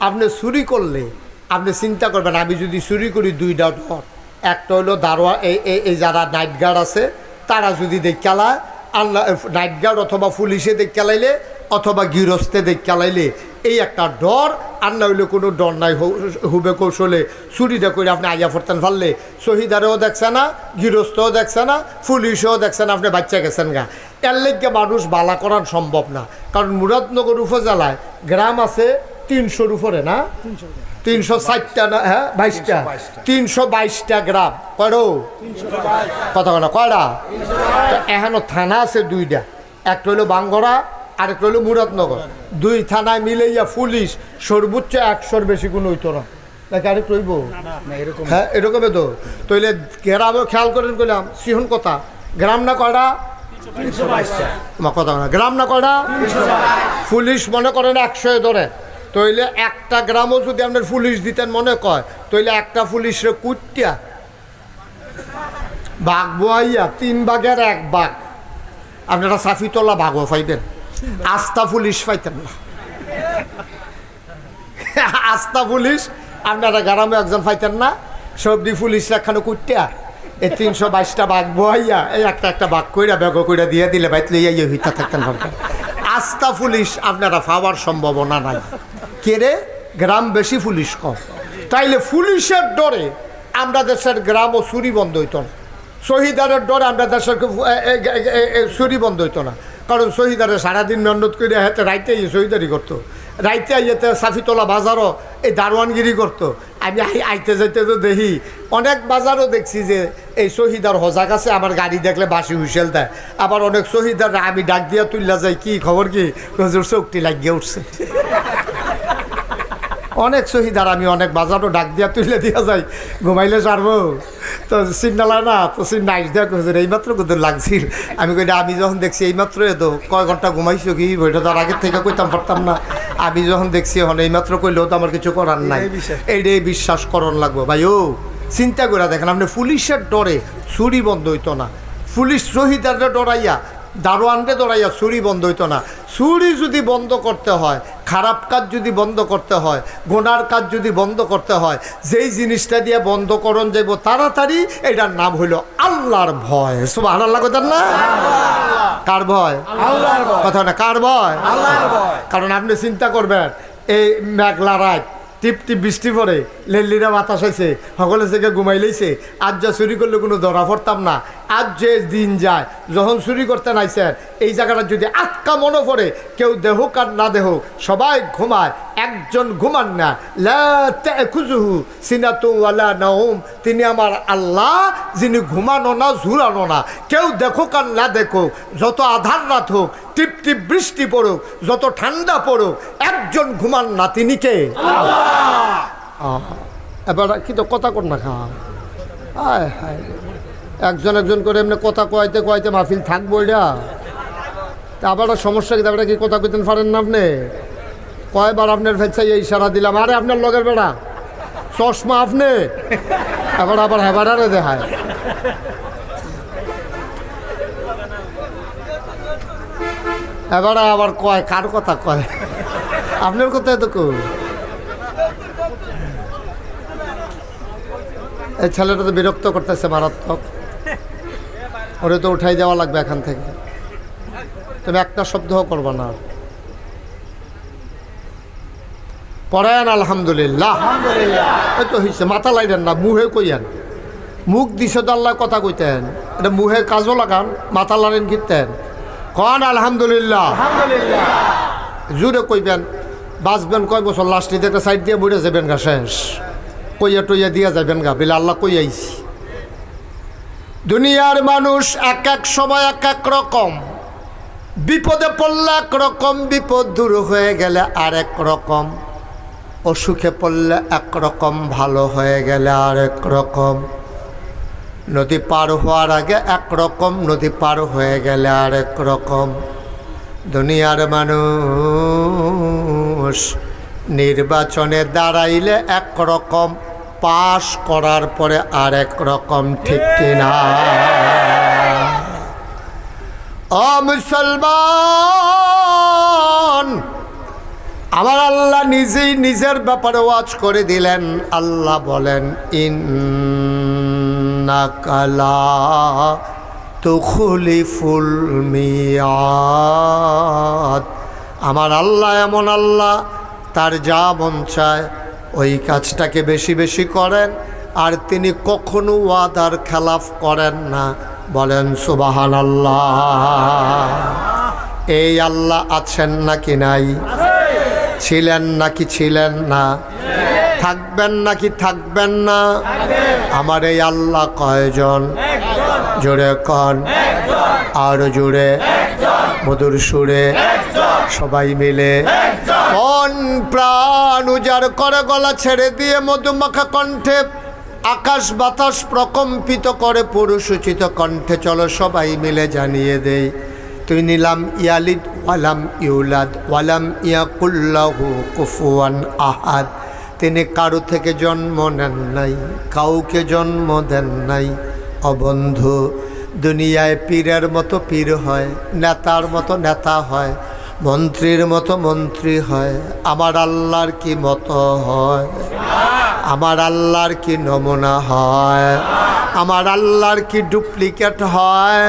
আপনি চুরি করলে আপনি চিন্তা করবেন, আমি যদি চুরি করি দুইটা ডর একটা হলো দারোয়া, এই, এই- যারা নাইট গার্ড আছে, তারা যদি দেখালায় আল্লাহ নাইট গার্ড অথবা পুলিশে দেখালাইলে অথবা গৃহস্থে দেখালাইলে এই একটা ডর, আর না হইলে কোনো ডর নাই হুবে কৌশলে চুরিটা করে আপনি আইয়া ফরতেন ফাললে। শহীদারেও দেখছে না, গৃহস্থও দেখছে না, পুলিশও দেখছে না, আপনি বাচ্চা গেছেন গা। এর লেগে মানুষ বালা করার সম্ভব না। কারণ মুরাদনগর উপজেলায় গ্রাম আছে তিনশোর উপরে না? তিনশো ষাটটা না হ্যাঁ বাইশটা? তিনশো বাইশটা। গ্রাম। কয়ো কত না কয়টা এখনও থানা আছে দুইটা। একটা হইল বাঙ্গরা আরেকটা হইল মুরাদনগর। দুই থানায় মিলাইয়া পুলিশ সর্বোচ্চ একশোর বেশি কোনো হইতো না। নাকি আরেকটু হইব? হ্যাঁ এরকমই তো। তইলে গ্রামে খেয়াল করেন কইলাম সিহন কথা। গ্রাম না কয়টা? কথা না। গ্রাম না কয়টা? পুলিশ মনে করেন একশো ধরে। তইলে একটা গ্রামও যদি আপনার পুলিশ দিতেন মনে কয়, তইলে একটা পুলিশরে কুটিয়া বাঘ বোয়াইয়া তিন বাঘের এক বাঘ। আপনারা সাফিতলা বাঘও পাইবেন। আস্থা পুলিশ পাইতেন না। আস্থা পুলিশ, আপনারা গ্রামে একজন পাইতেন না। সবদি পুলিশ একখানে কুটিয়া এই তিনশো বাইশটা বাঘ বোয়াইয়া এই একটা একটা বাঘ কইরা বেগ কইরা দিয়ে দিলে, বাইতলে ইয়ে হইতা থাকতেন আস্থা পুলিশ আপনারা পাওয়ার সম্ভাবনা নাই। কেরে গ্রাম বেশি পুলিশ কম। তাইলে পুলিশের ডরে আমরা দেশের গ্রাম ও চুরি বন্ধ হইত না। শহীদারের ডরে আমরা দেশের চুরি বন্ধ হইতো না। কারণ শহীদারে সারাদিন মেহনত করে হাতে রাইতে ইয়ে শহীদারি করতো। রাইতে আইতে সাফিতলা বাজারও এই দারোয়ানগিরি করতো। আমি আইতে যাইতে তো দেখি অনেক বাজারও দেখছি যে এই শহীদার হজাক আছে, আমার গাড়ি দেখলে বাসি হুইসেল দেয়। আবার অনেক শহীদার আমি ডাক দিয়া তুললা যাই, কি খবর কি? হুজুর চোখটি লাগিয়ে উঠছে। অনেক শহীদার আমি অনেক বাজারও ডাক দিয়া তুলে দিয়া যাই। ঘুমাইলে সারবো। তো সিগনাল না তো সিন নাইস দেখ হুজুর এইমাত্র কত লাগছিল? আমি কইটা আমি যখন দেখছি এইমাত্র তো কয় ঘণ্টা ঘুমাইছো কি? বইটা তার আগের থেকে কইতাম পারতাম না। আমি যখন দেখছি এখন এইমাত্র কইলেও তো আমার কিছু করার নাই। এইটাই বিশ্বাস। করণ লাগবো। ভাই ও চিন্তা করে দেখেন আপনি পুলিশের ডরে চুরি বন্ধ হইতো না। পুলিশ শহীদাররা ডরাইয়া দারোয়ানরে দৌড়াইয়া চুরি বন্ধ হইতো না। চুরি যদি বন্ধ করতে হয় খারাপ কাজ যদি বন্ধ করতে হয় গোনার কাজ যদি বন্ধ করতে হয় যেই জিনিসটা দিয়ে বন্ধ করণ যাইব তাড়াতাড়ি এটার নাম হইল আল্লাহর ভয়। সব আল্লাহ কথা না? কার ভয়? আল্লাহর কথা না কার ভয়? আল্লাহর ভয়। কারণ আপনি চিন্তা করবেন এই মেঘলা রাত টিপ টিপ বৃষ্টি পড়ে লেল্লিরা বাতাস হয়েছে সকলে থেকে ঘুমাই লইছে আজ যা চুরি করলে কোনো ধরা পড়তাম না। আজ যে দিন যায় যখন চুরি করতে নাইছেন এই জায়গাটা যদি আটকা মনে পড়ে কেউ দেহুক আর না দেহুক সবাই ঘুমায় একজন ঘুমান না। লা তাখুজুহু সিনাতুন ওয়ালা নাউম তিনি আমার আল্লাহ যিনি ঘুমানো না ঝুলানো না। কেউ দেখুক আর না দেখুক যত আধার রাত হোক টিপ টিপ বৃষ্টি পড়ুক যত ঠান্ডা পড়ুক একজন ঘুমান না তিনি কে? এবার কি তো কথা কর না খা। আয় হায় একজন একজন করে এমনি কথা কয়াইতে কয়াইতে মাহফিল থাকব এটা। তা আবার সমস্যা কি তারপরে কি কথা কইতে পারেন না আপনি? কয়বার আপনার ফেলছে এই ইশারা দিলাম। আরে আপনার লগের বেড়া চশমা আপনি? এবার আবার হেবাডারে দেখায়। এবারে আবার কয়, কার কথা কয়? আপনার কথা তো কই। এই ছেলেটা তো বিরক্ত করতেছে মারাত্মক। ওরে তো উঠাই দেওয়া লাগবে এখান থেকে। তুমি একটা শব্দও করবা না। পড়েন, আলহামদুলিল্লাহ। এই তো হয়েছে মাথা লাইলেন না, মুহে কইয়ান। মুখ তো আল্লাহ কথা কইতেন। এটা মুহে কাজও লাগান, মাথা লাড়েন কিতেন কন, আলহামদুলিল্লাহ। জুড়ে কইবেন, বাঁচবেন কয় বছর? লাস্টে একটা সাইড দিয়ে বইরে যাবেন গা শেষ। কইয়া টইয়া দিয়া যাবেন গা, বিলে আল্লাহ কই আইছি দুনিয়ার মানুষ এক এক সময় এক এক রকম। বিপদে পড়লে এক রকম, বিপদ দূর হয়ে গেলে আর এক রকম। অসুখে পড়লে এক রকম, ভালো হয়ে গেলে আর এক রকম। নদী পার হওয়ার আগে এক রকম, নদী পার হয়ে গেলে আর এক রকম। দুনিয়ার মানুষ নির্বাচনে দাঁড়াইলে এক রকম। পাশ করার পরে আর এক রকম ঠিক কিনা? ও মুসলমান, আমার আল্লাহ নিজেই নিজের ব্যাপারে ওয়াজ করে দিলেন। আল্লাহ বলেন ইন কালা তুখলিফুল মিয়াদ। আমার আল্লাহ এমন আল্লাহ, তার যা মন চায় ওই কাজটাকে বেশি বেশি করেন, আর তিনি কখনো ওয়াদার খেলাফ করেন না। বলেন সুবাহান আল্লাহ এই আল্লাহ আছেন নাকি নাই? ছিলেন নাকি ছিলেন না? থাকবেন নাকি থাকবেন না? আমার এই আল্লাহ কয়জন? জোরে কন। আর জোরে, মধুর সুরে সবাই মিলে। মন প্রাণ উজাড় করে গলা ছেড়ে দিয়ে মধুমাখা কণ্ঠে আকাশ বাতাস প্রকম্পিত করে পুরুষোচিত কণ্ঠে, চলো সবাই মিলে জানিয়ে দেই, তুই নিলাম ইয়ালিদ, ওয়ালাম ইউলাদ, ওয়ালাম ইয়াকুল্লাহু কুফুয়ান আহাদ। তিনি কারও থেকে জন্ম নেন নাই, কাউকে জন্ম দেন নাই। অবন্ধু দুনিয়ায় পীরের মতো পীর হয়, নেতার মতো নেতা হয় মন্ত্রীর মতো মন্ত্রী হয়। আমার আল্লাহর কি মতো হয়? আমার আল্লাহর কি নমুনা হয়? আমার আল্লাহর কি ডুপ্লিকেট হয়?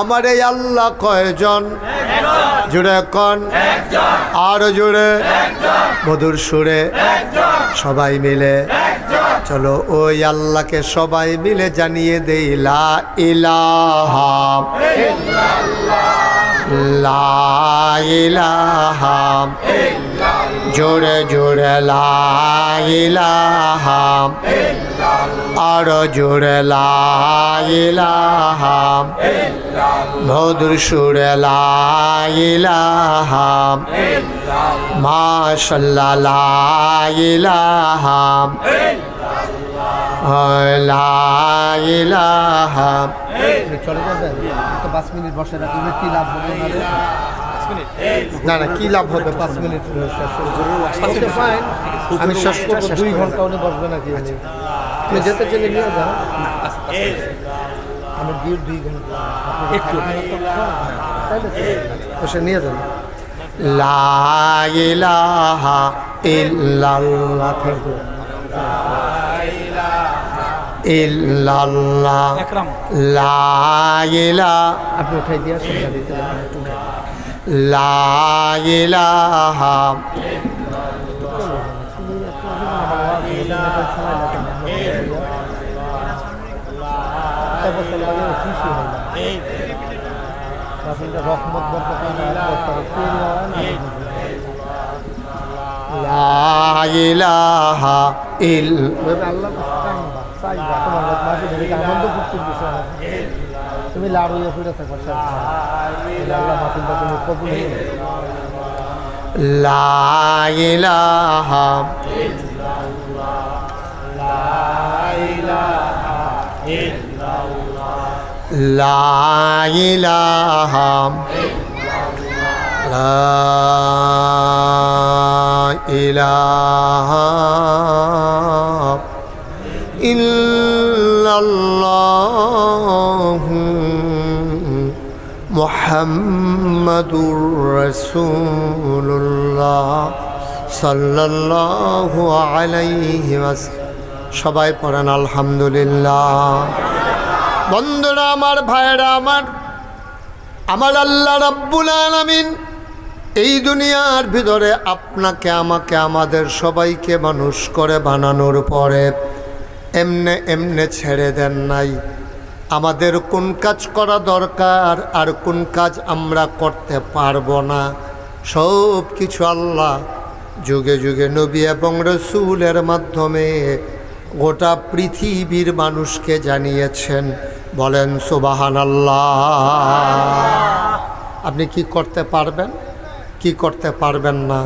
আমার এই আল্লাহ কয়জন? জুড়ে কন? আর জুড়ে? মধুর সুরে? সবাই মিলে? চলো ওই আল্লাহকে সবাই মিলে জানিয়ে দেই, লা ইলাহা লা ইলাহা জোরে জোরে লা ইলাহা আর জোরে লা ইলাহা মধুর সুরে লা ইলাহা মাশাল্লাহ লা ইলাহা লা চলে যাবেন পাঁচ মিনিট বসে রাখলে কি লাভ হবে না না না কি লাভ হবে? পাঁচ মিনিট. আমি শেষ করব দুই ঘণ্টা উনি বসবে নাকি তুমি যেতে চলে নিয়ে যাও আমি দুই দুই ঘণ্টা একটু। বসে নিয়ে যান। লা ইলাহা ইল্লাল্লাহ। থ্যাংক ইউ ইল্লাল্লাহ লা আপনি উঠাই দিয়ে গাড়িতে রহমত ইল আল্লাহ তুমি লাড়ু ফিরে থাকবা আল্লাহ মাসিনটা তুমি কবুল হয়ে লা ইলাহা লা ইলাহা লা ইলাহা ইল্লাল্লাহু মুহাম্মাদুর রাসূলুল্লাহ সাল্লাল্লাহু সবাই পড়েন আলহামদুলিল্লাহ। বন্ধুরা, আমার ভাইরা আমার আমার আল্লাহ রাব্বুল আলামিন এই দুনিয়ার ভিতরে আপনাকে, আমাকে, আমাদের সবাইকে মানুষ করে বানানোর পরে এমনে এমনে ছেড়ে দেন নাই। আমাদের কোন কাজ করা দরকার আর কোন কাজ আমরা করতে পারব না। সব কিছু আল্লাহ যুগে যুগে নবী এবং রসুলের মাধ্যমে গোটা পৃথিবীর মানুষকে জানিয়েছেন। বলেন সুবাহান আল্লাহ আপনি কি করতে পারবেন? কি করতে পারবেন না?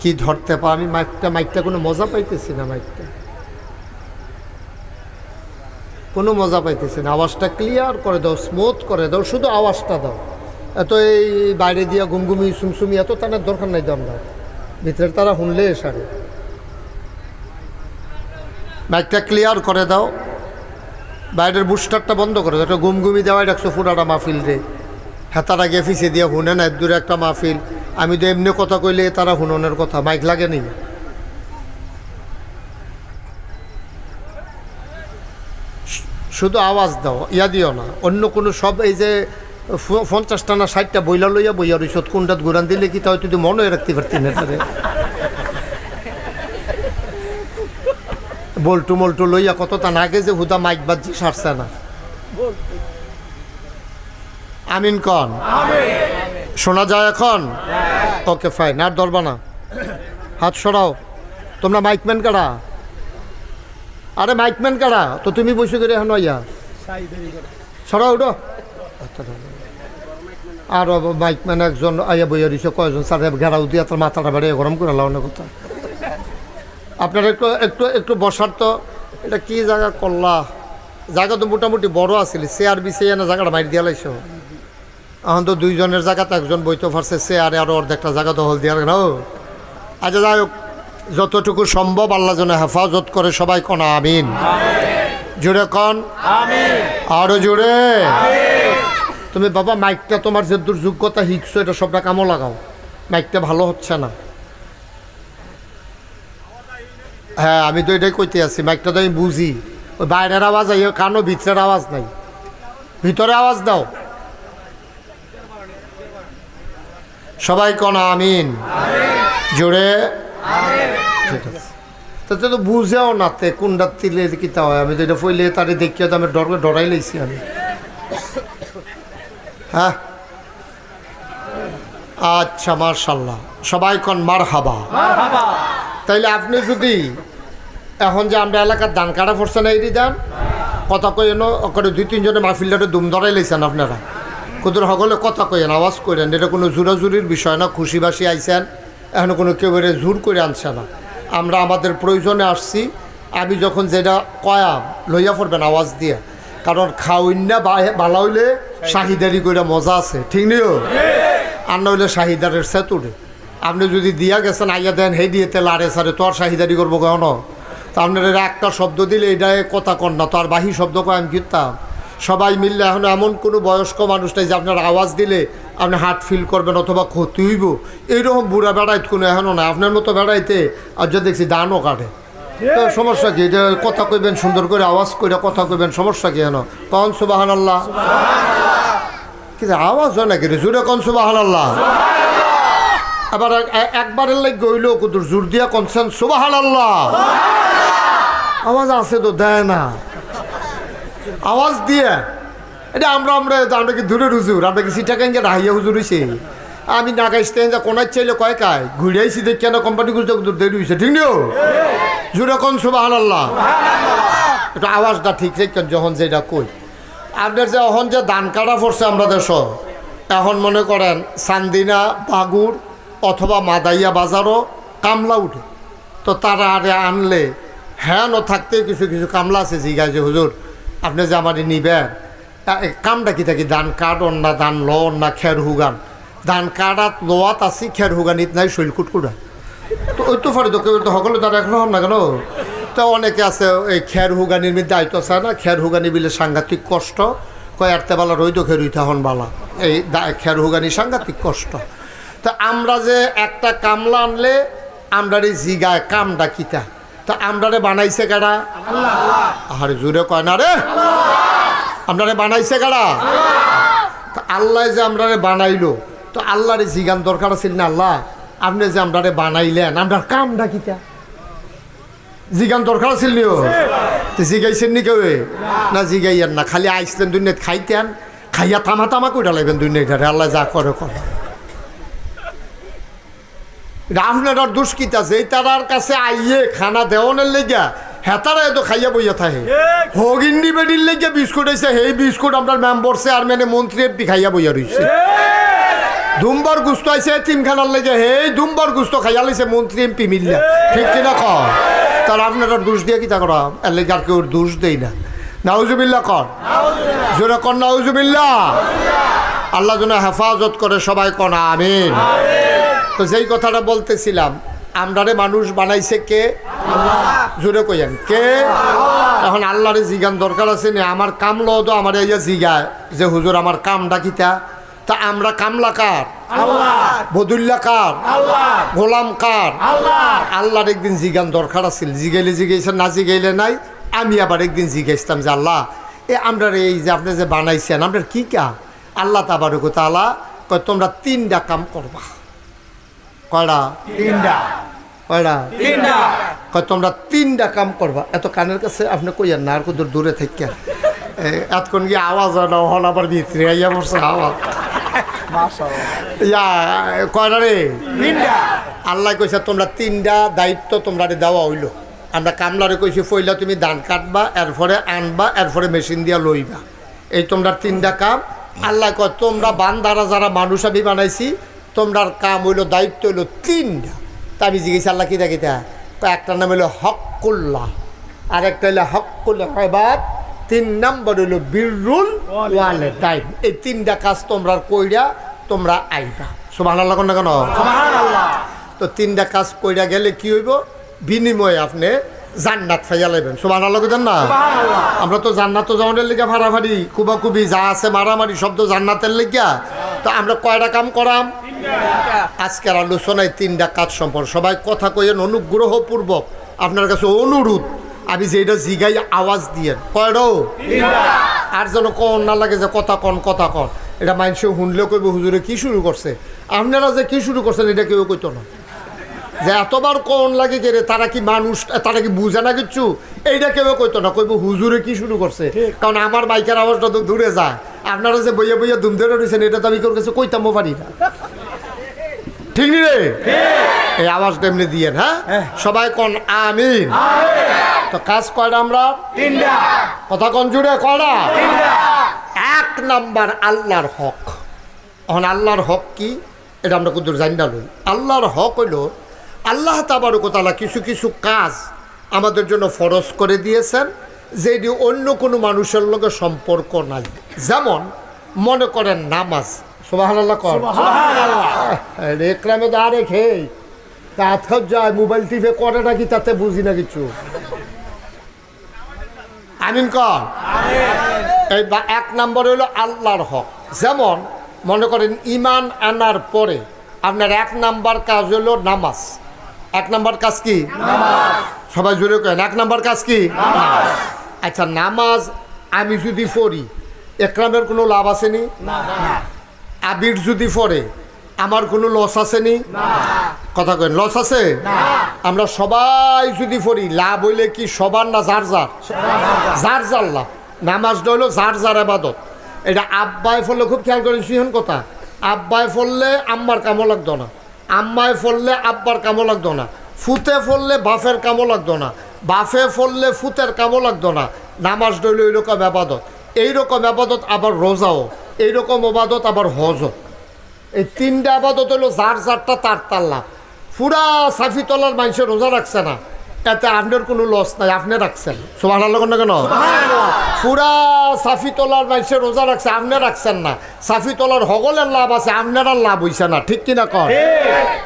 কি ধরতে পার আমি মাইকটা মাইকটা কোনো মজা পাইতেছি না মাইকটা কোনো মজা পাইতেছি না আওয়াজটা ক্লিয়ার করে দাও স্মুথ করে দাও, শুধু আওয়াজটা দাও। এত এই বাইরে দিয়া গুমগুমি সুমসুমি এত তানের দরকার নাই দাম দাও ভিতরে তারা শুনলে সারে মাইকটা ক্লিয়ার করে দাও। বাইরের বুস্টারটা বন্ধ করে দাও। একটা গুমগুমি দেওয়াই রাখছো ফুটাটা মাহফিল রে। হেতারা গিয়ে ফিসে দিয়ে হুনে না দূরে একটা মাহফিল। আমি তো এমনি কথা কইলে তারা হুননের কথা। মাইক লাগেনি শু- শুধু আওয়াজ দাও ইয়া দিও না। অন্য কোনো সব এই যে পঞ্চাশটা না ষাটটা বইলা লইয়া বইয়া রইছত কোনটাত ঘুরান দিলে কি তাও তুই মনে রাখতে পারতি না তারে? বল্টু মল্টু লইয়া কত তা আগে যে হুদা মাইক বাজছে সারছে না। আমিন কন? শোনা যায় এখন? ওকে ফাইন আর ধরবা না। হাত সরাও। তোমরা মাইকম্যান কারা? আরে মাইকম্যান কারা? তো তুমি বসে করে এখন ইয়া সরাও উঠো। আর মাইকম্যান একজন আইয়া বইয়া দিছে, কয়জন? স্যার ঘেরাও দিয়ে তোর মাথাটা বেড়ে গরম করে লাও না কথা আপনার একটু একটু একটু বসার তো, এটা কি জায়গা করলা জায়গা তো মোটামুটি বড় আছিল চেয়ার বিছিয়ে না জায়গাটা মারি দিয়া লাইছো। এখন তো দুইজনের জায়গাতে একজন বইতে পারছে চেয়ারে আরও অর্ধেকটা জায়গা দখল দিয়া না আচ্ছা যাই হোক। যতটুকু সম্ভব আল্লাহ যেন হেফাজত করে সবাই কনা আমিন। জুড়ে কন? আরও জুড়ে তুমি বাবা মাইকটা তোমার যে দুর্যোগ্যতা শিখছো এটা সবটা কামও লাগাও। মাইকটা ভালো হচ্ছে না। হ্যাঁ আমি তো এটাই কইতে আছি মাইকটা তো আমি বুঝি। ওই বাইরের আওয়াজ আই কানো ভিতরের আওয়াজ নাই। ভিতরে আওয়াজ দাও। সবাই কনা আমিন। জোরে? ঠিক আছে। তাতে তো বুঝেও না তে কোনটা তিলে কিতা হয়? আমি তো এটা ফইলে তারে দেখিয়ে তো আমি ডর ডরাই লাইছি আমি। হ্যাঁ? আচ্ছা মার্শাল্লাহ সবাই কন মার হাবা তাইলে আপনি যদি এখন যে আমরা এলাকার ধান কাটা পড়ছে না এটি দেন কথা কইন ওখানে দুই তিনজনে মাহফিলটাতে দুম ধরাই লাইছেন আপনারা। কুদুর সকলে কথা কইেন আওয়াজ করেন এটা কোনো জোরাজুরির বিষয় না খুশিবাসি আইছেন। এখন কোনো কেউ এর জোর করে আনছে না। আমরা আমাদের প্রয়োজনে আসছি। আমি যখন যেটা কয়াম লইয়া পড়বেন আওয়াজ দিয়ে। কারণ খাওয়াইনা বালা হইলে শাহিদারি করে মজা আছে। ঠিক নিও আর না হইলে শাহিদারের সেতুরে। আপনি যদি দিয়া গেছেন, আইয়া দেন, হে দিয়ে তেল আরে সারে, তো আর শাহিদারি করব কেন? তা আপনার একটা শব্দ দিলে এটাই কথা কন না, তো আর বাহি শব্দ কয় আমি কিনতাম সবাই মিললে এখন এমন কোনো বয়স্ক মানুষ নাই যে আপনার আওয়াজ দিলে আপনি হার্ট ফিল করবেন অথবা ক্ষতি হইব। এইরকম বুড়া বেড়াইতে কোনো এখনও না আপনার মতো বেড়াইতে আর যা দেখছি দানও কাটে। তো সমস্যা কি? এটা কথা কইবেন সুন্দর করে আওয়াজ করে কথা কইবেন সমস্যা কি হেন কন সুবাহান আল্লাহ কিন্তু আওয়াজ হয় নাকি রে? জুড়ে কন সুবাহান আল্লাহ আবার এক- এক- একবারের লাগ গইল কুদুর জোর দিয়া কনসেন সুবাহান আল্লাহ আওয়াজ আছে তো দেয় না। আওয়াজ দিয়ে এটা আমরা আমরা আমরা কি দূরে হুজুর? আমরা কি সিটা কেন রাহিয়া হুজুর হইছে? আমি না গাইতে যা কোনার চাইলে কয় কায়? ঘুরে আইসি দেখি কেন কোম্পানি গুলো দূর হয়েছে ঠিক নিও জুড়ে কোন সুবাহান আল্লাহ একটু আওয়াজটা ঠিক রেখেন, যখন যেটা কই। আপনার যে এখন যে ধান কাটা পড়ছে আমরা দেশ, এখন মনে করেন সান্দিনা, বাগুর অথবা মাদাইয়া বাজারও কামলা উঠে। তো তারা আরে আনলে হ্যাঁ থাকতে কিছু কিছু কামলা আছে যে হুজুর। আপনি যে আমারই নিবেন কামটা কি থাকি ধান কাটন না ধান লন না খের হুগান। ধান কাটাত লোয়াত আছি খের হুগানিত নাই, শৈল কুটকুটা তো ওই তো ফারে তো তো সকলে তারা এখনও হন না কেন? তো অনেকে আছে, এই খের হুগানির মধ্যে দায়িত্ব আছে না? খের হুগানি বিলে সাংঘাতিক কষ্ট। কয় আরতে বালা রইতো খের হইতে হন বালা। এই খের হুগানি সাংঘাতিক কষ্ট। তা আমরা যে একটা কামলা আনলে আমরা রে জিগায়, কামটা কিতা তা? আমরা রে বানাইছে কারা? আরে জুড়ে কয় না রে? আমরা বানাইছে কারা? আল্লাহ যে আমরা রে বানাইলো। তো আল্লাহর জিগান দরকার আছিল না আল্লাহ? আপনি যে আমরা রে বানাইলেন আমরা কামটা কিতা জিগান দরকার আছিল নিও জিগাইছেন নি কেউ? না জিগাইয়েন না, খালি আইসলেন দুনিয়াত খাইতেন, খাইয়া তামা তামা কইরা লাইবেন দুনিয়াটারে আল্লাহ যা করে করে। আপনার দুষ্কিত আছে এই তারার কাছে আইয়ে খানা দেওয়ানের লেগা হেতারা এত খাইয়া বইয়া থাকে হগিন্ডি বেডির লেগে বিস্কুট হয়েছে সেই বিস্কুট আপনার মেম্বার চেয়ারম্যানে মন্ত্রী এমপি খাইয়া বইয়া রয়েছে দুম্বার গুস্ত আইছে, তিনখানার লেগে হেই দুম্বার গুস্ত খাইয়া লাইছে মন্ত্রী এমপি মিললে। ঠিক কিনা কর তার আপনার দোষ দিয়ে কি তা করা? এর আর কেউ দোষ দেই না। নাউজুবিল্লা কর জোরে কর নাউজুবিল্লা আল্লাহ যেন হেফাজত করে সবাই কনা, আমিন। তো যেই কথাটা বলতেছিলাম, আমরারে মানুষ বানাইছে কে? জোরে কইয়েন কে? এখন আল্লাহরে জিগান দরকার আছে নি আমার কামলো তো আমার ইয়া জিগায় যে হুজুর আমার কামটা কিতা? তা আমরা কামলা কার? বদুল্লা কার? গোলাম কার? আল্লাহ। আল্লাহর একদিন জিগান দরকার আছিল জিগাইলে জিগাইছে না জিগাইলে নাই। আমি আবার একদিন জিগাইছিলাম যে আল্লাহ এ আমরা এই যে আপনি যে বানাইছেন আপনার কি কা? আল্লাহ তাবারক তালা কয় তোমরা তিনটা কাম করবা। কয়টা? তিনটা। কয়টা তোমরা তিনটা কাম করবা। এত কানের কাছে আপনি কইয়ার না আর কত দূরে থেকে। এতক্ষণ গিয়ে আওয়াজ না হল আবার ভিতরে আইয়া বসে আওয়াজ। ইয়া কয়টা রে আল্লাহ কইছে তোমরা তিনটা দায়িত্ব তোমরা দেওয়া হইল। আমরা কামলারে কইছি ফইলা তুমি ধান কাটবা এরপরে আনবা এরপরে মেশিন দিয়া লইবা। এই তোমরা তিনটা কাম। আল্লাহ কয় তোমরা বান্দারা যারা মানুষ আমি বানাইছি তোমরার কাম হইল দায়িত্ব হইল তিনটা। তা আমি জিজ্ঞেস আল্লাহ কী দেখি তা একটা নাম হলো হকুল্লাহ আর একটা হলো হকুল হেবাদ তিন নম্বর হইল বিরুল ওয়ালে টাইম এই তিনটা কাজ তোমরা কইরা তোমরা আইবা। সুবাহ আল্লাহ কেন? সুবহানাল্লাহ। তো তিনটা কাজ কইরা গেলে কি হইব? বিনিময়ে আপনি জান্নাত ফাইয়া লাইবেন। সুবাহ আল্লাহ কইতেন না? সুবহানাল্লাহ। আমরা তো জান্নাত জামানের লিগা ফাড়াফাড়ি কুবাকুবি যা আছে মারামারি শব্দ জান্নাতের লিগা। তো আমরা কয়টা কাম করাম? আজকের আলোচনায় তিনটা কাজ সম্পর্ক সবাই কথা কইয়েন অনুগ্রহপূর্বক। আপনার কাছে অনুরোধ আমি যেটা জিগাই আওয়াজ দিয়ে কয়টাও আর যেন কন না লাগে যে কথা কন কথা কন। এটা মানুষে শুনলেও কইব হুজুরে কি শুরু করছে? আপনারা যে কি শুরু করছেন এটা কেউ কইতো না। যে এতবার কোন লাগে রে তারা কি মানুষ তারা কি বুঝে না কিচ্ছু এইটা কেউ কইতো না কইব হুজুরে কি শুরু করছে? কারণ আমার বাইকের আওয়াজটা তো দূরে যায়। আপনারা যে বইয়া বইয়া দুম ধরে রয়েছেন এটা তো আমি কেউ কাছে কইতামও পারি না। ঠিক নি রে? এই আওয়াজটা এমনি দিয়েন হ্যাঁ? সবাই কোন আমিন। তো কাজ কয়টা আমরা? তিনটা। কথা কন জুড়ে কয়টা? এক নাম্বার আল্লাহর হক। এখন আল্লাহর হক কি? এটা আমরা কুদুর জানি না লই। আল্লাহর হক হইল আল্লাহ তাবারকতালা কিছু কিছু কাজ আমাদের জন্য ফরজ করে দিয়েছেন যেটি অন্য কোনো মানুষের লগে সম্পর্ক নাই। যেমন মনে করেন নামাজ। সোবাহ কর। রেকরামে দা রেখে তা যায় মোবাইল করে নাকি তাতে বুঝি না কিছু। আমিন কর। এই এক নম্বর হলো আল্লাহর হক। যেমন মনে করেন ইমান আনার পরে আপনার এক নাম্বার কাজ হলো নামাজ। এক নাম্বার কাজ কি? সবাই জুড়ে কেন এক নাম্বার কাজ কি? আচ্ছা নামাজ আমি যদি পড়ি একরামের কোনো লাভ আসেনি আবির যদি পড়ে আমার কোনো লস আসেনি কথা কেন লস আছে? আমরা সবাই যদি পড়ি লাভ হইলে কি সবার না যার যার? যার। যার লাভ। নামাজটা হলো যার যার আবাদত। এটা আব্বায় ফললে খুব খেয়াল করেন সিহন কথা। আব্বায় ফললে আম্মার কামও লাগতো না। আম্মায় ফললে আব্বার কামো লাগতো না, ফুতে ফললে বাফের কামো লাগতো না বাফে ফললে ফুতের কামো লাগতো না, নামাজ ডইল এইরকম আবাদত এইরকম আবাদত আবার রোজাও, এইরকম আবাদত আবার হজও। এই তিনটা আবাদত হলো যার যারটা তার তার লাভ পুরা সাফি তলার মানুষের রোজা রাখছে না। এতে আপনার কোনো লস নাই আপনি রাখছেন। সবার আল্লাহ না কেন? পুরা সাফি তলার মানুষে রোজা রাখছে আপনি রাখছেন না। সাফি তলার হগলের লাভ আছে আপনার আর লাভ হইছে না ঠিক কিনা কর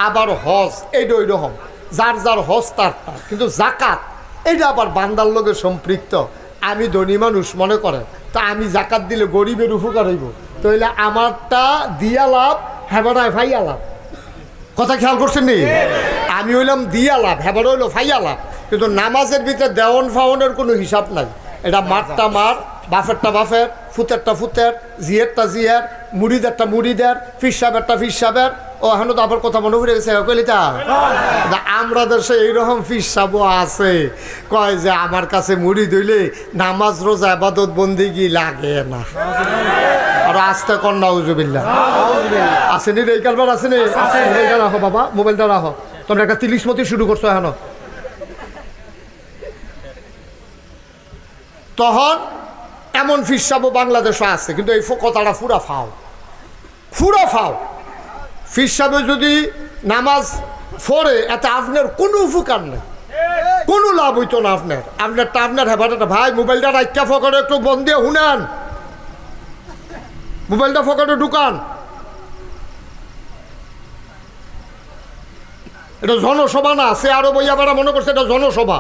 আবার হজ এইটা ওই রকম যার যার হজ তার তার। কিন্তু জাকাত এটা আবার বান্দার লোকের সম্পৃক্ত। আমি ধনী মানুষ মনে করেন তা আমি জাকাত দিলে গরিবের উপকার হইব। তাহলে আমারটা দিয়া লাভ হেবানায় ভাইয়া লাভ। কথা খেয়াল করছেন নি? আমি হইলাম দিয়া লাভ, হেবার হইল ফাইয়া লাভ। কিন্তু নামাজের ভিতরে দেওয়ন ফাওনের কোনো হিসাব নাই। এটা মারটা মার, বাফেরটা বাফের, ফুতেরটা ফুতের, জিয়েরটা জিয়ের, মুড়িদেরটা মুড়িদের ফিস সাহেবেরটা ফিস ফিসাবের ও এখনও তো আবার কথা মনে পড়ে গেছে কলিতা। আমরা দেশে এইরকম ফিসাবও আছে। কয় যে আমার কাছে মুড়ি দইলে নামাজ রোজা আবাদত বন্দিগি লাগে না। আর আস্তে কন্যা উজুবিল্লা আসেনি রে এই কালবার আসেনি মোবাইলটা রাখো বাবা মোবাইলটা রাখো। তোমরা একটা তিরিশ মতি শুরু করছ এখনও। তখন এমন ফিসাবো বাংলাদেশে আছে কিন্তু এই কথাটা ফুরা ফাও। ফুরা ফাও। ফিসাবে যদি নামাজ পড়ে, এতে আপনার কোনো উপকার নেই। কোনো লাভ হইতো না আপনার। আপনারটা আপনার হেবাটা ভাই, মোবাইলটা রাখা ফকরে একটু বন্ধে শুনান। মোবাইলটা ফকরে ঢুকান। এটা জনসভা না, সে আরও বইয়া বেড়া মনে করছে এটা জনসভা।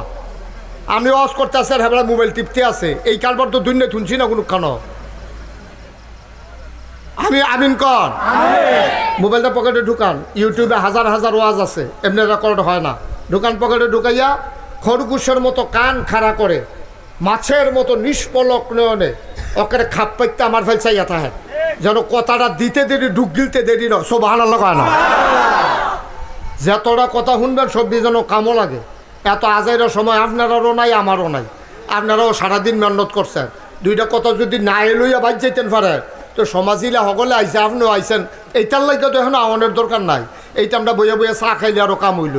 আমি ওয়াজ করতে আসে আর হেবড়া মোবাইল টিপতে আছে এই কারবার তো দুনিয়া শুনছি না কোনো খানো আমি আমিন কন। মোবাইলটা পকেটে ঢুকান। ইউটিউবে হাজার হাজার ওয়াজ আছে। এমনি রেকর্ড হয় না। ঢুকান পকেটে ঢুকাইয়া খরগোশের মতো কান খাড়া করে, মাছের মতো নিষ্পলক নয়নে ওকে খাপ পাইতে আমার ফেল চাইয়া থাকে যেন কথাটা দিতে দেরি ডুক গিলতে দেরি না সব ভালো লাগায় না। যতটা কথা শুনবেন সবজি যেন কামও লাগে। এত আজাইরের সময় আপনারারও নাই, আমারও নাই। আপনারাও সারাদিন মেহনত করছেন। দুইটা কথা যদি না এলইয়া বাজ যেতেন পারে তো সমাজিলা সকলে আইসে আপনিও আইসেন এইটার লাগে তো এখন আওয়ানের দরকার নাই। এইটা আমরা বইয়া বইয়া চাহ খাইলে আরও কাম হইল।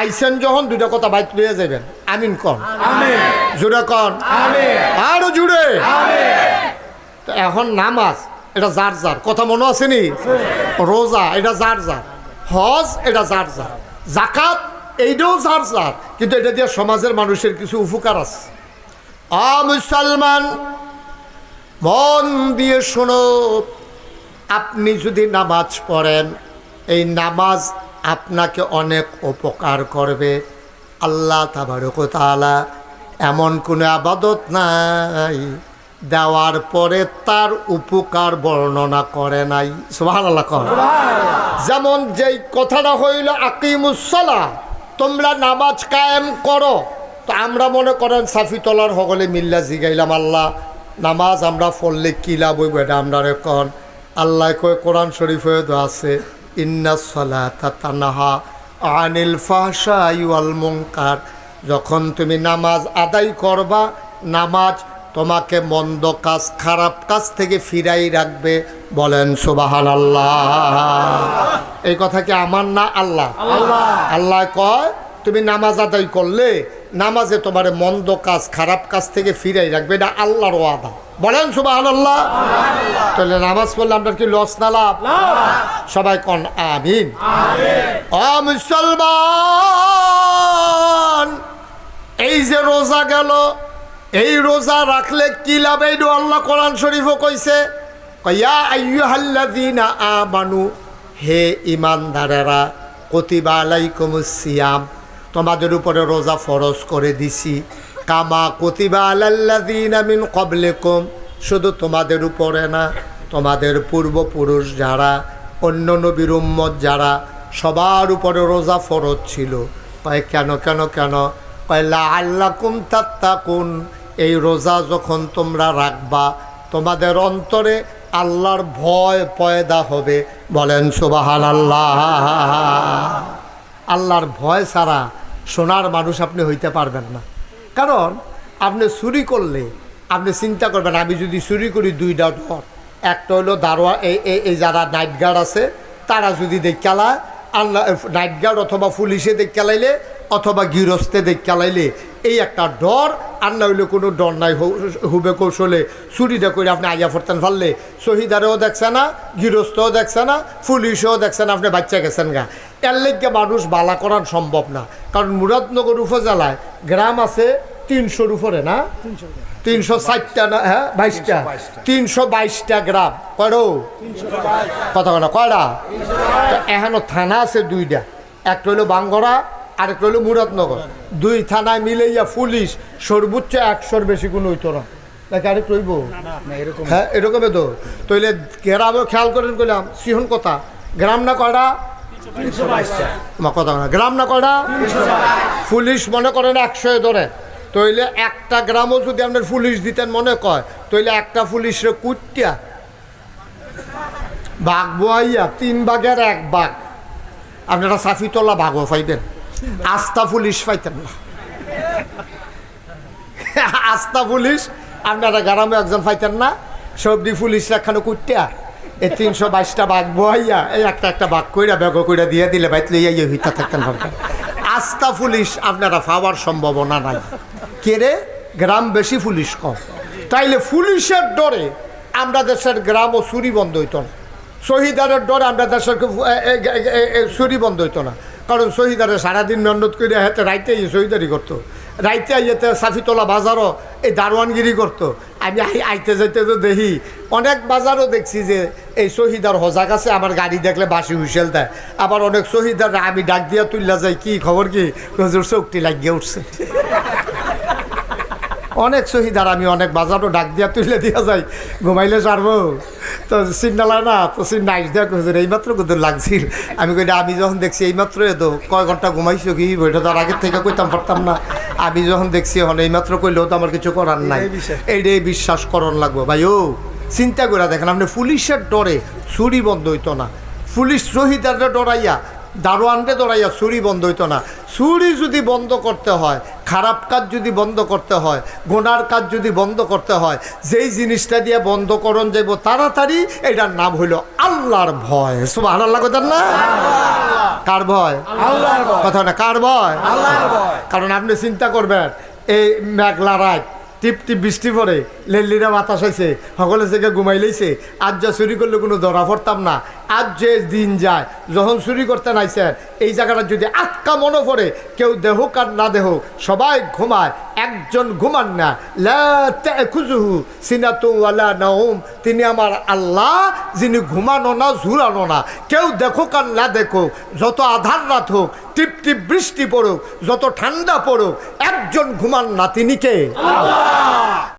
আইসেন যখন দুইটা কথা বাইক লইয়া যাবেন আমিন কন। জুড়ে কন। আরও জুড়ে তো এখন নামাজ এটা যার যার। কথা মনে আছে নি? রোজা এটা যার যার। হজ এটা যার যার। জাকাত এইটাও যার যার। কিন্তু এটা দিয়ে সমাজের মানুষের কিছু উপকার আছে। আ মুসলমান মন দিয়ে শোনো আপনি যদি নামাজ পড়েন এই নামাজ আপনাকে অনেক উপকার করবে। আল্লাহ তাবারকতালা এমন কোনো আবাদত নাই দেওয়ার পরে তার উপকার বর্ণনা করে নাই। কর। যেমন যেই কথাটা হইল আকিমুসলা তোমরা নামাজ কায়েম করো। তো আমরা মনে করেন সাফি তলার সকলে মিল্লা জিগাইলাম আল্লাহ নামাজ আমরা পড়লে কি লাভ হইব এটা আমরা কন। আল্লাহ কয় কোরআন শরীফ তো আছে ইন্না সলাতা তানাহা আনিল ফাহশা ইউল মুনকার। যখন তুমি নামাজ আদায় করবা নামাজ তোমাকে মন্দ কাজ খারাপ কাজ থেকে ফিরাই রাখবে বলেন সুবাহান আল্লাহ এই কথা কি আমার না আল্লাহ। আল্লাহ কয় তুমি নামাজ আদায় করলে নামাজে তোমার মন্দ কাজ, খারাপ কাজ থেকে ফিরাই রাখবে, এটা আল্লাহর ওয়াদা। বলেন সুবাহ আল্লাহ তাহলে নামাজ পড়লে আপনার কি লস না লাভ? সবাই কন, আমিন। মুসলমান, এই যে রোজা গেল, এই রোজা রাখলে কি লাভ? এই আল্লাহ কোরআন শরীফও কইছে, কয়া আইয়ুহাল্লাযীনা আমানু, হে ইমানদারেরা, কতিবা আলাইকুমুস সিয়াম। তোমাদের উপরে রোজা ফরজ করে দিছি। কামা কতিবা আলাল্লাযীনা মিন ক্বাবলিকুম। শুধু তোমাদের উপরে না, তোমাদের পূর্বপুরুষ যারা, অন্য নবীর উম্মত যারা, সবার উপরে রোজা ফরজ ছিল। কয়, কেন কেন কেন? কয় লা আল্লাকুম তাত্তাকুন। এই রোজা যখন তোমরা রাখবা, তোমাদের অন্তরে আল্লাহর ভয় পয়দা হবে। বলেন সুবাহান আল্লাহ আল্লাহর ভয় ছাড়া সোনার মানুষ আপনি হইতে পারবেন না। কারণ আপনি চুরি করলে আপনি চিন্তা করবেন, আমি যদি চুরি করি দুইটা ডর একটা হলো দারোয়া, এই, এই- যারা নাইট গার্ড আছে, তারা যদি দেখালায় আল্লাহ নাইট গার্ড অথবা পুলিশে দেখালাইলে অথবা গৃহস্থে দেখালাইলে এই একটা ডর আর না হইলে কোনো ডর নাই হুবে কৌশলে চুরিটা করে আপনি আইয়া ফরতেন ফাললে। শহীদারেও দেখছে না, গৃহস্থও দেখছে না, পুলিশও দেখছে না, আপনি বাচ্চা গেছেন গা। এর লেগে মানুষ বালা করার সম্ভব না। কারণ মুরাদনগর উপজেলায় গ্রাম আছে তিনশোর উপরে না? তিনশো ষাটটা না হ্যাঁ বাইশটা। তিনশো বাইশটা গ্রাম। কয়ডো কথা কয়টা? তো এখানো থানা আছে দুইটা। একটা হইল বাঙ্গরা আরেকটা হইল মুরাদনগর। দুই থানায় মিলাইয়া পুলিশ সর্বোচ্চ একশোর বেশি কোনো হইতো না। নাকি আরেক রইব? হ্যাঁ এরকমই তো। তইলে গ্রামে খেয়াল করেন কইলাম সিহন কথা। গ্রাম না আমার কথা না। গ্রাম না কয়টা পুলিশ মনে করেন একশো ধরে। তইলে একটা গ্রামও যদি আপনার পুলিশ দিতেন মনে কয় তইলে একটা পুলিশরে কুটিয়া বাঘ বোয়াইয়া তিন বাঘের এক বাঘ। আপনারা সাফিতলা বাঘও পাইবেন। আস্থা পুলিশ পাইতেন না। আস্থা পুলিশ আপনারা গ্রামে একজন পাইতেন না সবদি পুলিশ একখানে কুটিয়া এই তিনশো বাইশটা বাঘ বোয়াইয়া এই একটা একটা বাঘ কইরা বেগ কইরা দিয়ে দিলে বাইত লইয়া ইয়ে হইতা থাকতেন পারতেন আস্থা পুলিশ আপনারা পাওয়ার সম্ভাবনা নাই। কেরে গ্রাম বেশি পুলিশ কম। তাইলে পুলিশের ডরে আমরা দেশের গ্রাম ও চুরি বন্ধ হইত না। শহীদারের ডরে আমরা দেশের চুরি বন্ধ হইতো না। কারণ শহীদারে সারাদিন মেহনত করে হাতে রাইতে আইয়ে শহীদারি করতো। রাইতে আইতে সাফিতলা বাজারও এই দারোয়ানগিরি করতো। আমি আইতে যাইতে তো দেখি, অনেক বাজারও দেখছি যে এই শহীদার হজাক আছে, আমার গাড়ি দেখলে বাসি হুইসেল দেয়। আবার অনেক শহীদার আমি ডাক দিয়া তুললা যাই, কি খবর কি? নজর চোখটি লাগিয়ে উঠছে। অনেক শহীদার আমি অনেক বাজারও ডাক দিয়া তুলে দিয়া যাই। ঘুমাইলে সারবো। তো সিগনালায় না তো সিন নাইস দেওয়া এইমাত্র কিন্তু লাগছিল? আমি কই আমি যখন দেখছি এইমাত্র তো কয় ঘণ্টা ঘুমাইছো কি? বইটা তার আগের থেকে কইতাম পারতাম না। আমি যখন দেখছি এখন এইমাত্র কইলেও তো আমার কিছু করার নাই। এইটাই বিশ্বাস। করণ লাগবো। ভাই ও চিন্তা করে দেখেন আপনি পুলিশের ডরে চুরি বন্ধ হইতো না। পুলিশ শহীদাররা ডরাইয়া দারোয়ানরে ডরাইয়া চুরি বন্ধ হইতো না। চুরি যদি বন্ধ করতে হয় খারাপ কাজ যদি বন্ধ করতে হয় গোনার কাজ যদি বন্ধ করতে হয় যেই জিনিসটা দিয়ে বন্ধ করণ যাইব তাড়াতাড়ি এটার নাম হইল আল্লাহর ভয়। সুবাহ আল্লাহ কথা না? কার ভয়? আল্লাহর কথা না কার ভয়? আল্লাহর ভয়। কারণ আপনি চিন্তা করবেন এই মেঘলা রাত টিপ টিপ বৃষ্টি পড়ে লেল্লিরা বাতাস হয়েছে সকলে থেকে ঘুমাই লইছে আজ যা চুরি করলে কোনো ধরা পড়তাম না। আজ যে দিন যায়, যখন চুরি করতে নাইছেন এই জায়গাটা যদি আটকা মনে পড়ে, কেউ দেহুক আর না দেহুক, সবাই ঘুমায়, একজন ঘুমান না। খুজুহু ওয়ালা নাউম তিনি আমার আল্লাহ, যিনি ঘুমানো না ঝুরানো না। কেউ দেখুক আর না দেখুক, যত আধার রাত হোক, টিপ টিপ বৃষ্টি পড়ুক, যত ঠান্ডা পড়ুক, একজন ঘুমান না, তিনি কে?